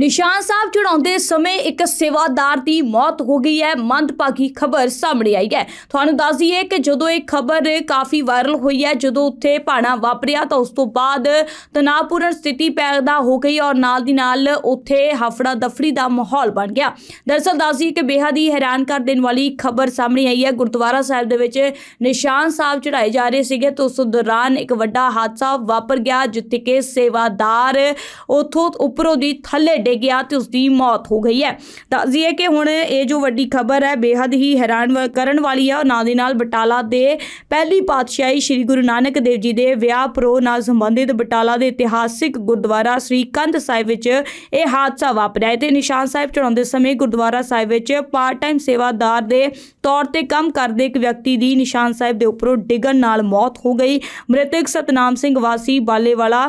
ਨਿਸ਼ਾਨ ਸਾਹਿਬ ਚੜਾਉਂਦੇ ਸਮੇਂ ਇੱਕ ਸੇਵਾਦਾਰ ਦੀ ਮੌਤ ਹੋ ਗਈ ਹੈ। ਮੰਦਭਾਗੀ ਖਬਰ ਸਾਹਮਣੇ ਆਈ ਹੈ। ਤੁਹਾਨੂੰ ਦੱਸ ਦਈਏ ਕਿ ਜਦੋਂ ਇਹ ਖਬਰ ਕਾਫੀ ਵਾਇਰਲ ਹੋਈ ਹੈ, ਜਦੋਂ ਉੱਥੇ ਭਾਣਾ ਵਾਪਰਿਆ, ਤਾਂ ਉਸ ਤੋਂ ਬਾਅਦ ਤਣਾਅਪੂਰਨ ਸਥਿਤੀ ਪੈਦਾ ਹੋ ਗਈ ਔਰ ਨਾਲ ਦੀ ਨਾਲ ਉੱਥੇ ਹਫੜਾ ਦਫੜੀ ਦਾ ਮਾਹੌਲ ਬਣ ਗਿਆ। ਦਰਅਸਲ ਦੱਸ ਦਈਏ ਕਿ ਬੇਹੱਦ ਹੀ ਹੈਰਾਨ ਕਰ ਦੇਣ ਵਾਲੀ ਖਬਰ ਸਾਹਮਣੇ ਆਈ ਹੈ। ਗੁਰਦੁਆਰਾ ਸਾਹਿਬ ਦੇ ਵਿੱਚ ਨਿਸ਼ਾਨ ਸਾਹਿਬ ਚੜਾਏ ਜਾ ਰਹੇ ਸੀਗੇ ਤਾਂ ਉਸ ਦੌਰਾਨ ਇੱਕ ਵੱਡਾ ਹਾਦਸਾ ਵਾਪਰ ਗਿਆ, ਜਿੱਥੇ ਕਿ ਸੇਵਾਦਾਰ ਉਥੋਂ ਉੱਪਰੋਂ ਦੀ ਥੱਲੇ ਡਿੱਗ ਗਿਆ ਤੇ ਉਸ ਦੀ ਮੌਤ ਹੋ ਗਈ ਹੈ। ਦੱਸ ਦਈਏ ਕਿ ਹੁਣ ਇਹ ਜੋ ਵੱਡੀ ਖਬਰ ਹੈ ਬੇहद ਹੀ ਹੈਰਾਨ ਕਰਨ ਵਾਲੀ ਹੈ ਔਰ ਨਾਲ ਦੀ ਨਾਲ ਬਟਾਲਾ ਦੇ ਪਹਿਲੀ ਪਾਤਸ਼ਾਹੀ ਸ੍ਰੀ ਗੁਰੂ ਨਾਨਕ ਦੇਵ ਜੀ ਦੇ ਵਿਆਹ ਪ੍ਰੋ ਨਾਲ ਸੰਬੰਧਿਤ ਬਟਾਲਾ ਦੇ ਇਤਿਹਾਸਿਕ ਗੁਰਦੁਆਰਾ ਸ੍ਰੀ ਕੰਧ ਸਾਹਿਬ ਵਿੱਚ ਇਹ ਹਾਦਸਾ ਵਾਪਰਿਆ। ਹੈ ਤੇ ਨਿਸ਼ਾਨ ਸਾਹਿਬ ਚੜਾਉਂਦੇ ਸਮੇਂ ਗੁਰਦੁਆਰਾ ਸਾਹਿਬ ਵਿੱਚ ਪਾਰਟ ਟਾਈਮ ਸੇਵਾਦਾਰ ਦੇ ਤੌਰ ਤੇ ਕੰਮ ਕਰਦੇ ਇੱਕ ਵਿਅਕਤੀ ਦੀ ਨਿਸ਼ਾਨ ਸਾਹਿਬ ਦੇ ਉੱਪਰੋਂ ਡਿੱਗਣ ਨਾਲ ਮੌਤ ਹੋ ਗਈ। ਮ੍ਰਿਤਕ ਸਤਨਾਮ ਸਿੰਘ ਵਾਸੀ ਬਾਲੇਵਾਲਾ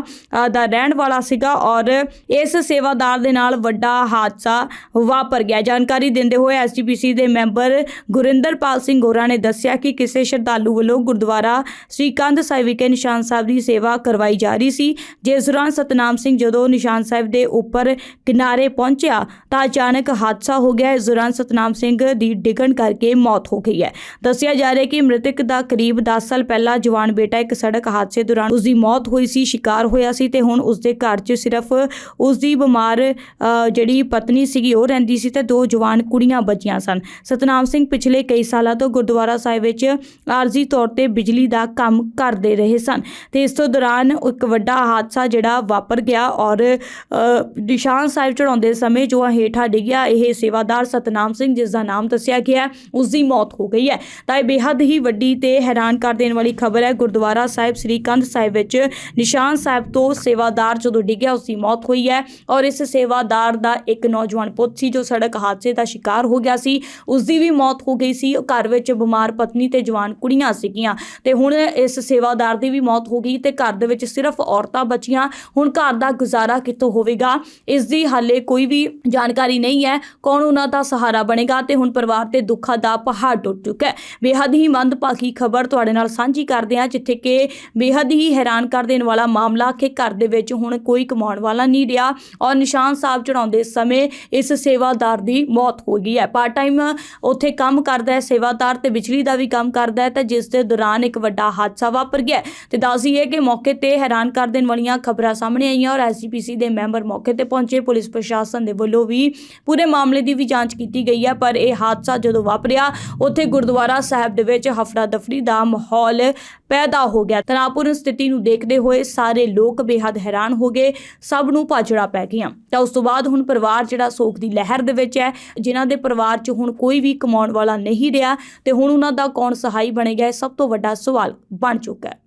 ਦਾ ਰਹਿਣ ਵਾਲਾ ਸੀਗਾ ਔਰ ਇਸ ਸੇਵਾਦਾਰ ਦੇ ਨਾਲ ਵੱਡਾ ਹਾਦਸਾ ਵਾਪਰ ਗਿਆ। ਜਾਣਕਾਰੀ ਦਿੰਦੇ ਹੋਏ ਐਸਜੀਪੀਸੀ ਦੇ ਮੈਂਬਰ ਗੁਰਿੰਦਰਪਾਲ ਸਿੰਘ ਗੋਰਾ ਨੇ ਦੱਸਿਆ ਕਿ ਕਿਸੇ ਸ਼ਰਧਾਲੂ ਵੱਲੋਂ ਗੁਰਦੁਆਰਾ ਸ੍ਰੀ ਕੰਧ ਸਾਹਿਬ ਵਿਖੇ ਨਿਸ਼ਾਨ ਸਾਹਿਬ ਦੀ ਸੇਵਾ ਕਰਵਾਈ ਜਾ ਰਹੀ ਸੀ। ਜਿਸ ਦੌਰਾਨ ਸਤਨਾਮ ਸਿੰਘ ਜਦੋਂ ਨਿਸ਼ਾਨ ਸਾਹਿਬ ਦੇ ਉੱਪਰ ਕਿਨਾਰੇ ਪਹੁੰਚਿਆ ਤਾਂ ਅਚਾਨਕ ਹਾਦਸਾ ਹੋ ਗਿਆ। ਇਸ ਦੌਰਾਨ ਸਤਨਾਮ ਸਿੰਘ ਦੀ ਡਿੱਗਣ ਕਰਕੇ ਮੌਤ ਹੋ ਗਈ ਹੈ। ਦੱਸਿਆ ਜਾ ਰਿਹਾ ਕਿ ਮ੍ਰਿਤਕ ਦਾ ਕਰੀਬ 10 ਸਾਲ ਪਹਿਲਾਂ ਜਵਾਨ ਬੇਟਾ ਇੱਕ ਸੜਕ ਹਾਦਸੇ ਦੌਰਾਨ ਉਸ ਦੀ ਮੌਤ ਹੋਈ ਸੀ, ਸ਼ਿਕਾਰ ਹੋਇਆ ਸੀ ਤੇ ਹੁਣ ਉਸ ਦੇ ਘਰ 'ਚ ਸਿਰਫ ਉਸ ਦੀ ਬਿਮਾਰ ਜਿਹੜੀ ਪਤਨੀ ਸੀਗੀ ਉਹ ਰਹਿੰਦੀ ਸੀ ਤੇ ਦੋ ਜਵਾਨ ਕੁੜੀਆਂ ਬਚੀਆਂ ਸਨ। ਸਤਨਾਮ ਸਿੰਘ ਪਿਛਲੇ ਕਈ ਸਾਲਾਂ ਤੋਂ ਗੁਰਦੁਆਰਾ ਸਾਹਿਬ ਵਿੱਚ ਆਰਜ਼ੀ ਤੌਰ ਤੇ ਬਿਜਲੀ ਦਾ ਕੰਮ ਕਰਦੇ ਰਹੇ ਸਨ। ਤੇ ਇਸ ਤੋਂ ਦੌਰਾਨ ਇੱਕ ਵੱਡਾ ਹਾਦਸਾ ਜਿਹੜਾ ਵਾਪਰ ਗਿਆ ਔਰ ਨਿਸ਼ਾਨ ਸਾਹਿਬ ਚੜਾਉਂਦੇ ਸਮੇਂ ਜੋ ਹੇਠਾਂ ਡਿੱਗਿਆ। ਇਹ ਸੇਵਾਦਾਰ ਸਤਨਾਮ ਸਿੰਘ ਜਿਸ ਦਾ ਨਾਮ ਦੱਸਿਆ ਗਿਆ ਹੈ, ਉਸ ਦੀ ਮੌਤ ਹੋ ਗਈ ਹੈ। ਤਾਂ ਇਹ ਬੇहद ਹੀ ਵੱਡੀ ਤੇ ਹੈਰਾਨ ਕਰ ਦੇਣ ਵਾਲੀ ਖਬਰ ਹੈ। ਗੁਰਦੁਆਰਾ ਸਾਹਿਬ ਸ੍ਰੀ ਕੰਧ ਸਾਹਿਬ ਵਿੱਚ ਨਿਸ਼ਾਨ ਸਾਹਿਬ ਤੋਂ ਸੇਵਾਦਾਰ ਜਦੋਂ ਡਿੱਗਿਆ ਉਸ ਦੀ ਮੌਤ ਹੋਈ ਹੈ ਔਰ ਇਸ ਸੇਵਾਦਾਰ ਦਾ ਇੱਕ ਨੌਜਵਾਨ ਪੁੱਤ ਸੀ ਜੋ ਸੜਕ ਹਾਦਸੇ ਦਾ ਸ਼ਿਕਾਰ ਹੋ ਗਿਆ ਸੀ। ਉਸ ਦੀ ਵੀ ਮੌਤ ਹੋ ਗਈ ਸੀ। ਘਰ ਵਿੱਚ ਬਿਮਾਰ ਪਤਨੀ ਤੇ ਜਵਾਨ ਕੁੜੀਆਂ ਸੀਗੀਆਂ ਤੇ ਹੁਣ ਇਸ ਸੇਵਾਦਾਰ ਦੀ ਵੀ ਮੌਤ ਹੋ ਗਈ ਤੇ ਘਰ ਦੇ ਵਿੱਚ ਸਿਰਫ ਔਰਤਾਂ ਬਚੀਆਂ। ਹੁਣ ਘਰ ਦਾ ਗੁਜ਼ਾਰਾ ਕਿੱਥੋਂ ਹੋਵੇਗਾ? ਇਸ ਦੀ ਹਾਲੇ ਕੋਈ ਵੀ ਜਾਣਕਾਰੀ ਨਹੀਂ ਹੈ। ਕੌਣ ਉਹਨਾਂ ਦਾ ਸਹਾਰਾ ਬਣੇਗਾ ਤੇ ਹੁਣ ਪਰਿਵਾਰ ਤੇ ਦੁੱਖਾਂ ਦਾ ਪਹਾੜ ਟੁੱਟ ਚੁੱਕਾ ਹੈ। ਬੇਹੱਦ ਹੀ ਮੰਦਭਾਗੀ ਖਬਰ ਤੁਹਾਡੇ ਨਾਲ ਸਾਂਝੀ ਕਰਦੇ ਹਾਂ, ਜਿੱਥੇ ਕਿ ਬੇਹੱਦ ਹੀ ਹੈਰਾਨ ਕਰ ਦੇਣ ਵਾਲਾ ਮਾਮਲਾ ਕਿ ਘਰ ਦੇ ਵਿੱਚ ਹੁਣ ਕੋਈ ਕਮਾਉਣ ਵਾਲਾ ਨਹੀਂ ਰਿਹਾ। ਔਰ ਨਿਸ਼ਾਨ ਸਾਹਿਬ ਚੜਾਉਂਦੇ ਸਮੇਂ ਇਸ ਸੇਵਾਦਾਰ ਦੀ ਮੌਤ ਹੋ ਗਈ ਹੈ। ਪਾਰਟ ਟਾਈਮ ਉੱਥੇ ਕੰਮ ਕਰਦਾ ਹੈ, ਸੇਵਾਦਾਰ ਤੇ ਬਿਜਲੀ ਦਾ ਵੀ ਕੰਮ ਕਰਦਾ ਹੈ ਤੇ ਜਿਸ ਦੇ ਦੌਰਾਨ ਇੱਕ ਵੱਡਾ ਹਾਦਸਾ ਵਾਪਰ ਗਿਆ ਤੇ ਦੱਸ ਕਿ ਮੌਕੇ ਤੇ ਹੈਰਾਨ ਕਰ ਦੇਣ ਵਾਲੀਆਂ ਖਬਰਾਂ ਸਾਹਮਣੇ ਆਈਆਂ ਔਰ ਐਸਜੀਪੀਸੀ ਦੇ ਮੈਂਬਰ ਮੌਕੇ ਤੇ ਪਹੁੰਚੇ। ਪੁਲਿਸ ਪ੍ਰਸ਼ਾਸਨ ਦੇ ਵੱਲੋਂ ਵੀ ਪੂਰੇ ਮਾਮਲੇ ਦੀ ਵੀ ਜਾਂਚ ਕੀਤੀ ਗਈ ਹੈ, ਪਰ ਇਹ ਹਾਦਸਾ ਜਦੋਂ ਵਾਪਰਿਆ, ਉੱਥੇ ਗੁਰਦੁਆਰਾ ਸਾਹਿਬ ਦੇ ਵਿੱਚ ਹਫੜਾ ਦਫੜੀ ਦਾ ਮਾਹੌਲ ਪੈਦਾ ਹੋ ਗਿਆ। ਤਣਾਅਪੂਰਨ ਸਥਿਤੀ ਨੂੰ ਦੇਖਦੇ ਹੋਏ ਸਾਰੇ ਲੋਕ ਬੇਹੱਦ ਹੈਰਾਨ ਹੋ ਗਏ, ਸਭ ਨੂੰ ਭਾਜੜਾ ਪੈ ਗਈਆਂ। ਤਾਂ ਉਸ ਤੋਂ ਬਾਅਦ ਹੁਣ ਪਰਿਵਾਰ ਜਿਹੜਾ ਸੋਗ ਦੀ ਲਹਿਰ ਦੇ ਵਿੱਚ ਹੈ, ਜਿਨ੍ਹਾਂ ਦੇ ਪਰਿਵਾਰ 'ਚ ਹੁਣ ਕੋਈ ਵੀ ਕਮਾਉਣ ਵਾਲਾ ਨਹੀਂ ਰਿਹਾ ਤੇ ਹੁਣ ਉਹਨਾਂ ਦਾ ਕੌਣ ਸਹਾਈ ਬਣੇਗਾ, ਇਹ ਸਭ ਤੋਂ ਵੱਡਾ ਸਵਾਲ ਬਣ ਚੁੱਕਾ ਹੈ।